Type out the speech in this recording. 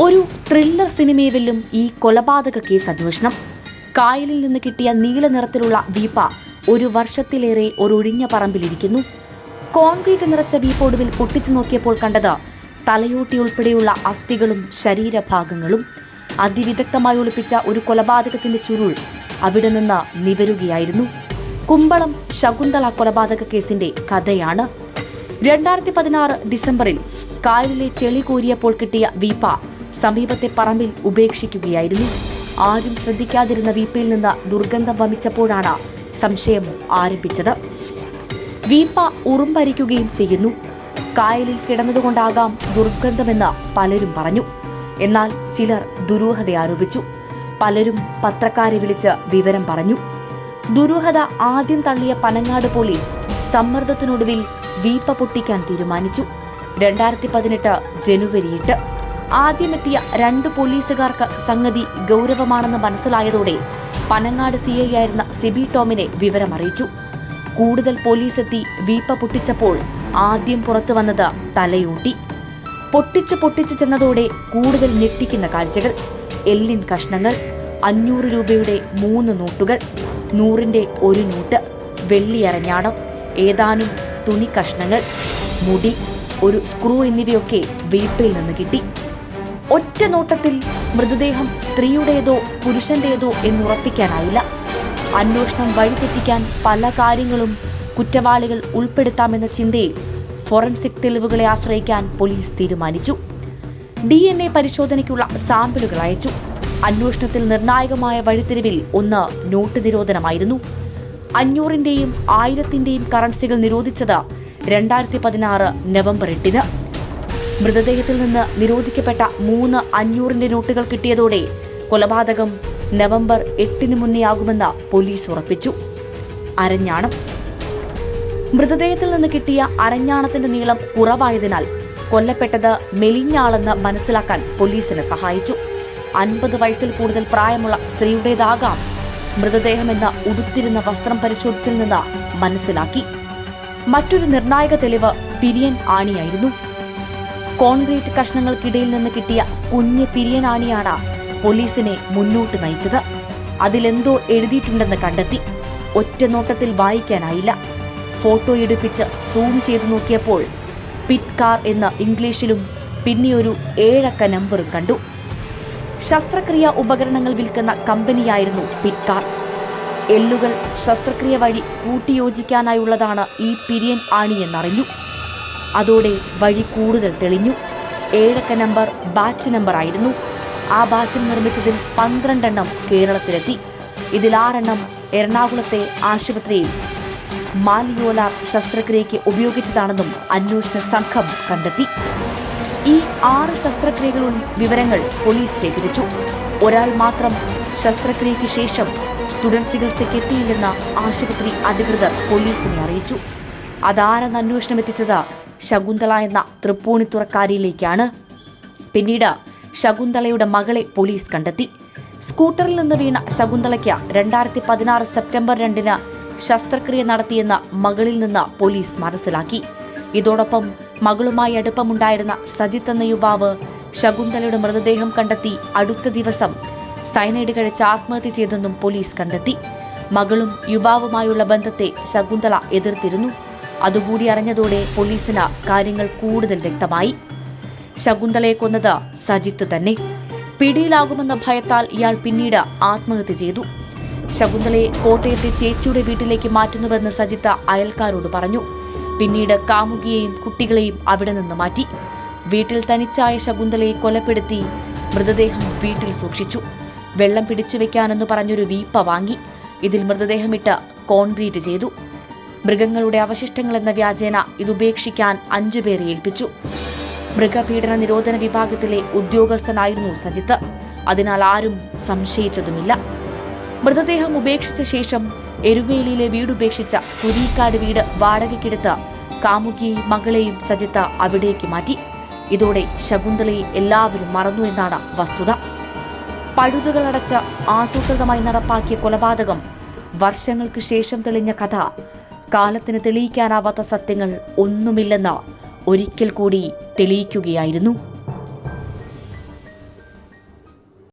ഒരു ത്രില്ലർ സിനിമയെ വെല്ലും ഈ കൊലപാതക കേസ് അന്വേഷണം. കായലിൽ നിന്ന് കിട്ടിയ നീല നിറത്തിലുള്ള വീപ്പ ഒരു വർഷത്തിലേറെ ഒരു ഒഴിഞ്ഞ പറമ്പിലിരിക്കുന്നു. കോൺക്രീറ്റ് നിറച്ച വീപ്പൊടുവിൽ പൊട്ടിച്ചു നോക്കിയപ്പോൾ കണ്ടത് തലയോട്ടി ഉൾപ്പെടെയുള്ള അസ്ഥികളും ശരീരഭാഗങ്ങളും. അതിവിദഗ്ധമായി ഒളിപ്പിച്ച ഒരു കൊലപാതകത്തിന്റെ ചുരുൾ അവിടെ നിന്ന് നിവരുകയായിരുന്നു. കുമ്പളം ശകുന്തള കൊലപാതക കേസിന്റെ കഥയാണ്. രണ്ടായിരത്തി പതിനാറ് ഡിസംബറിൽ കായലിലെ ചെളി കോരിയപ്പോൾ കിട്ടിയ വീപ്പ സമീപത്തെ പറമ്പിൽ ഉപേക്ഷിക്കുകയായിരുന്നു. ആരും ശ്രദ്ധിക്കാതിരുന്ന വീപ്പയിൽ നിന്ന് ദുർഗന്ധം വമിച്ചപ്പോഴാണ് സംശയം ആരംഭിച്ചത്. വീപ്പ ഉറുമ്പരിക്കുകയും ചെയ്യുന്നു. കായലിൽ കിടന്നതുകൊണ്ടാകാം ദുർഗന്ധമെന്ന് പലരും പറഞ്ഞു. എന്നാൽ ചിലർ ദുരൂഹത ആരോപിച്ചു. പലരും പത്രക്കാരെ വിളിച്ച് വിവരം പറഞ്ഞു. ദുരൂഹത ആദ്യം തള്ളിയ പനങ്ങാട് പോലീസ് സമ്മർദ്ദത്തിനൊടുവിൽ വീപ്പ പൊട്ടിക്കാൻ തീരുമാനിച്ചു. രണ്ടായിരത്തി പതിനെട്ട് ജനുവരി എട്ട് ആദ്യമെത്തിയ രണ്ട് പോലീസുകാർക്ക് സംഗതി ഗൗരവമാണെന്ന് മനസ്സിലായതോടെ പനങ്ങാട് സി ഐ ആയിരുന്ന സിബി ടോമിനെ വിവരമറിയിച്ചു. കൂടുതൽ പോലീസെത്തി വീപ്പ പൊട്ടിച്ചപ്പോൾ ആദ്യം പുറത്തു വന്നത് തലയൂട്ടി. പൊട്ടിച്ചു പൊട്ടിച്ചു ചെന്നതോടെ കൂടുതൽ ഞെട്ടിക്കുന്ന കാഴ്ചകൾ. എല്ലിൻ കഷ്ണങ്ങൾ അഞ്ഞൂറ് രൂപയുടെ മൂന്ന് നോട്ടുകൾ നൂറിന്റെ ഒരു നോട്ട് വെള്ളി അരഞ്ഞാണം ഏതാനും തുണി കഷ്ണങ്ങൾ മുടി ഒരു സ്ക്രൂ എന്നിവയൊക്കെ വീപ്പയിൽ നിന്ന് കിട്ടി. ഒറ്റ നോട്ടത്തിൽ മൃതദേഹം സ്ത്രീയുടേതോ പുരുഷന്റേതോ എന്നുറപ്പിക്കാനായില്ല. അന്വേഷണം വഴിതെറ്റിക്കാൻ പല കാര്യങ്ങളും കുറ്റവാളികൾ ഉൾപ്പെടുത്താമെന്ന ചിന്തയിൽ ഫോറൻസിക് തെളിവുകളെ ആശ്രയിക്കാൻ പോലീസ് തീരുമാനിച്ചു. ഡി എൻ എ പരിശോധനയ്ക്കുള്ള സാമ്പിളുകൾ അയച്ചു. അന്വേഷണത്തിൽ നിർണായകമായ വഴിത്തിരിവിൽ ഒന്ന് നോട്ട് നിരോധനമായിരുന്നു. അഞ്ഞൂറിന്റെയും ആയിരത്തിന്റെയും കറൻസികൾ നിരോധിച്ചത് രണ്ടായിരത്തി പതിനാറ് നവംബർ എട്ടിന്. മൃതദേഹത്തിൽ നിന്ന് നിരോധിക്കപ്പെട്ട മൂന്ന് അഞ്ഞൂറിന്റെ നോട്ടുകൾ കിട്ടിയതോടെ കൊലപാതകം നവംബർ എട്ടിന് മുന്നെയാകുമെന്ന് പോലീസ് ഉറപ്പിച്ചു. അരഞ്ഞാണം. മൃതദേഹത്തിൽ നിന്ന് കിട്ടിയ അരഞ്ഞാണത്തിന്റെ നീളം കുറവായതിനാൽ കൊല്ലപ്പെട്ടത് മെലിഞ്ഞാളെന്ന് മനസ്സിലാക്കാൻ പോലീസിന് സഹായിച്ചു. അൻപത് വയസ്സിൽ കൂടുതൽ പ്രായമുള്ള സ്ത്രീയുടേതാകാം മൃതദേഹമെന്ന് ഉടുത്തിരുന്ന വസ്ത്രം പരിശോധിച്ചിൽ നിന്ന് മനസ്സിലാക്കി. മറ്റൊരു നിർണായക തെളിവ് പിരിയൻ ആണിയായിരുന്നു. കോൺക്രീറ്റ് കഷ്ണങ്ങൾക്കിടയിൽ നിന്ന് കിട്ടിയ കുഞ്ഞ് പിരിയനാണിയാണ് പോലീസിനെ മുന്നോട്ട് നയിച്ചത്. അതിലെന്തോ എഴുതിയിട്ടുണ്ടെന്ന് കണ്ടെത്തി. ഒറ്റ നോട്ടത്തിൽ വായിക്കാനായില്ല. ഫോട്ടോ എടുപ്പിച്ച് സൂം ചെയ്തു നോക്കിയപ്പോൾ പിറ്റ് കാർ എന്ന ഇംഗ്ലീഷിലും പിന്നെയൊരു ഏഴക്ക നമ്പർ കണ്ടു. ശസ്ത്രക്രിയ ഉപകരണങ്ങൾ വിൽക്കുന്ന കമ്പനിയായിരുന്നു പിറ്റ് കാർ. എല്ലുകൾ ശസ്ത്രക്രിയ വഴി കൂട്ടിയോജിക്കാനായുള്ളതാണ് ഈ പിരിയൻ ആണിയെന്നറിഞ്ഞു. അതോടെ വഴി കൂടുതൽ തെളിഞ്ഞു. ഏഴക്ക നമ്പർ ബാച്ച് നമ്പർ ആയിരുന്നു. ആ ബാച്ചിൽ നിർമ്മിച്ചതിൽ പന്ത്രണ്ടെണ്ണം കേരളത്തിലെത്തി. ഇതിൽ ആറെണ്ണം എറണാകുളത്തെ ആശുപത്രിയിൽ. മാലിയോല ശസ്ത്രക്രിയയ്ക്ക് ഉപയോഗിച്ചതാണെന്നും അന്വേഷണ സംഘം കണ്ടെത്തി. ഈ ആറ് ശസ്ത്രക്രിയകളുടെ വിവരങ്ങൾ പോലീസ് ശേഖരിച്ചു. ഒരാൾ മാത്രം ശസ്ത്രക്രിയയ്ക്ക് ശേഷം തുടർ ചികിത്സയ്ക്ക് എത്തിയില്ലെന്ന് ആശുപത്രി അധികൃതർ പോലീസിനെ അറിയിച്ചു. അതാരെന്ന് അന്വേഷണം എത്തിച്ചത്? ശകുന്തള എന്ന തൃപ്പൂണിത്തുറക്കാരിയിലേക്കാണ്. പിന്നീട് ശകുന്തളയുടെ മകളെ പോലീസ് കണ്ടെത്തി. സ്കൂട്ടറിൽ നിന്ന് വീണ ശകുന്തളയ്ക്ക് രണ്ടായിരത്തി പതിനാറ് സെപ്റ്റംബർ രണ്ടിന് ശസ്ത്രക്രിയ നടത്തിയെന്ന മകളിൽ നിന്ന് പോലീസ് മനസ്സിലാക്കി. ഇതോടൊപ്പം മകളുമായി അടുപ്പമുണ്ടായിരുന്ന സജിത്ത് എന്ന യുവാവ് ശകുന്തളയുടെ മൃതദേഹം കണ്ടെത്തി അടുത്ത ദിവസം സൈനൈഡ് കഴിച്ച് ആത്മഹത്യ ചെയ്തെന്നും പോലീസ് കണ്ടെത്തി. മകളും യുവാവുമായുള്ള ബന്ധത്തെ ശകുന്തള എതിർത്തിരുന്നു. അതുകൂടി അറിഞ്ഞതോടെ പോലീസിന് കാര്യങ്ങൾ കൂടുതൽ വ്യക്തമായി. ശകുന്തളയെ കൊന്നത് സജിത്ത് തന്നെ. പിടിയിലാകുമെന്ന ഭയത്താൽ ഇയാൾ പിന്നീട് ആത്മഹത്യ ചെയ്തു. ശകുന്തളയെ കോട്ടയത്തെ ചേച്ചിയുടെ വീട്ടിലേക്ക് മാറ്റുന്നുവെന്ന് സജിത്ത അയൽക്കാരോട് പറഞ്ഞു. പിന്നീട് കാമുകിയെയും കുട്ടികളെയും അവിടെ നിന്ന് മാറ്റി. വീട്ടിൽ തനിച്ചായ ശകുന്തളയെ കൊലപ്പെടുത്തി മൃതദേഹം വീട്ടിൽ സൂക്ഷിച്ചു. വെള്ളം പിടിച്ചു വെക്കാനെന്ന് പറഞ്ഞൊരു വീപ്പ വാങ്ങി. ഇതിൽ മൃതദേഹമിട്ട് കോൺക്രീറ്റ് ചെയ്തു. മൃഗങ്ങളുടെ അവശിഷ്ടങ്ങൾ എന്ന വ്യാജേന ഇതുപേക്ഷിക്കാൻ അഞ്ചുപേരെ ഏൽപ്പിച്ചു. മൃഗപീഡന നിരോധന വിഭാഗത്തിലെ ഉദ്യോഗസ്ഥനായിരുന്നു സജിത്ത്. അതിനാൽ ആരും സംശയിച്ചതുമില്ല. മൃതദേഹം ഉപേക്ഷിച്ച ശേഷം എരുവേലിയിലെ വീടുപേക്ഷിച്ച കുരീക്കാട് വീട് വാടകയ്ക്കെടുത്ത് കാമുകിയെയും മകളെയും സജിത്ത അവിടേക്ക് മാറ്റി. ഇതോടെ ശകുന്തളയെ എല്ലാവരും മറന്നു എന്നാണ് വസ്തുത. പഴുതുകളടച്ച് ആസൂത്രിതമായി നടപ്പാക്കിയ കൊലപാതകം വർഷങ്ങൾക്ക് ശേഷം തെളിഞ്ഞ കഥ കാലത്തിന് തെളിയിക്കാനാവാത്ത സത്യങ്ങൾ ഒന്നുമില്ലെന്ന് ഒരിക്കൽ കൂടി തെളിയിക്കുകയായിരുന്നു